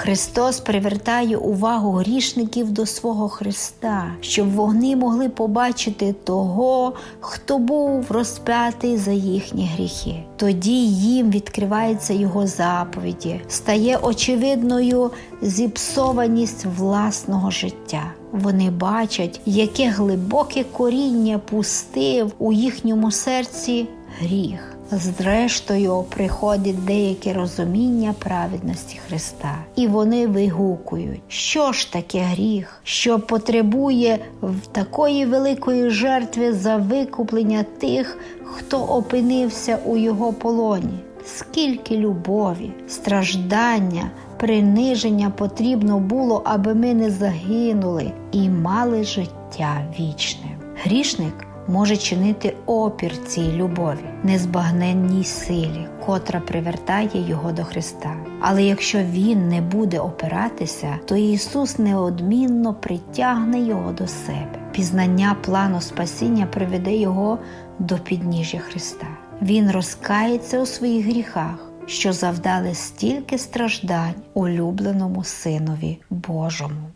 Христос привертає увагу грішників до свого Христа, щоб вони могли побачити того, хто був розп'ятий за їхні гріхи. Тоді їм відкриваються його заповіді, стає очевидною зіпсованість власного життя. Вони бачать, яке глибоке коріння пустив у їхньому серці гріх. Зрештою, приходить деяке розуміння праведності Христа, і вони вигукують, що ж таке гріх, що потребує в такої великої жертви за викуплення тих, хто опинився у його полоні. Скільки любові, страждання, приниження потрібно було, аби ми не загинули і мали життя вічне. Грішник може чинити опір цій любові, незбагненній силі, котра привертає його до Христа. Але якщо він не буде опиратися, то Ісус неодмінно притягне його до себе. Пізнання плану спасіння приведе його до підніжжя Христа. Він розкається у своїх гріхах, що завдали стільки страждань улюбленому Синові Божому.